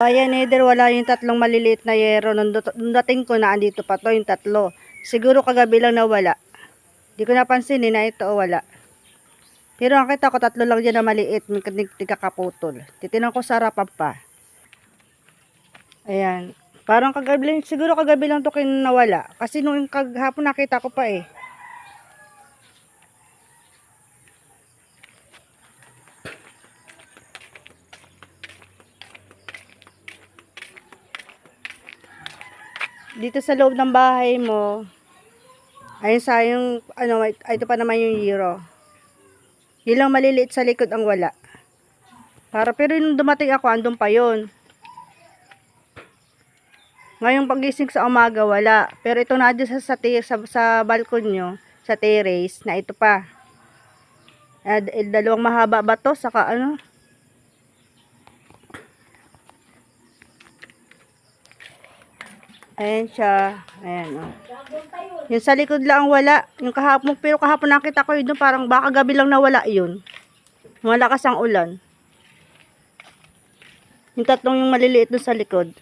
Ayan, either wala yung tatlong maliliit na yero. Nung, dating ko na andito pa to, yung tatlo. Siguro kagabi lang nawala. Di ko napansin eh, na ito o wala. Pero ang kita ko, tatlo lang dyan na maliit. May tigakaputol. Titinan ko sa harapan pa. Ayan. Parang kagabi lang, siguro kagabi lang to kin nawala. Kasi nung kaghapon nakita ko pa eh. Dito sa loob ng bahay mo, ayun sa yung, ano, ay, ito pa naman yung euro. Yun lang maliliit sa likod ang wala. Para, pero nung dumating ako, andun pa yun. Ngayong pagising sa umaga, wala. Pero ito na sa, sa, sa, sa balkon nyo, sa terrace, na ito pa. Eh, d- dalawang mahaba ba to? Saka ano? Ayan siya. Ayan, oh. Yung sa likod lang wala. Yung kahapon, pero kahapon nakita ko yun, parang baka gabi lang nawala yun. Malakas ang ulan. Yung tatlong yung maliliit doon sa likod.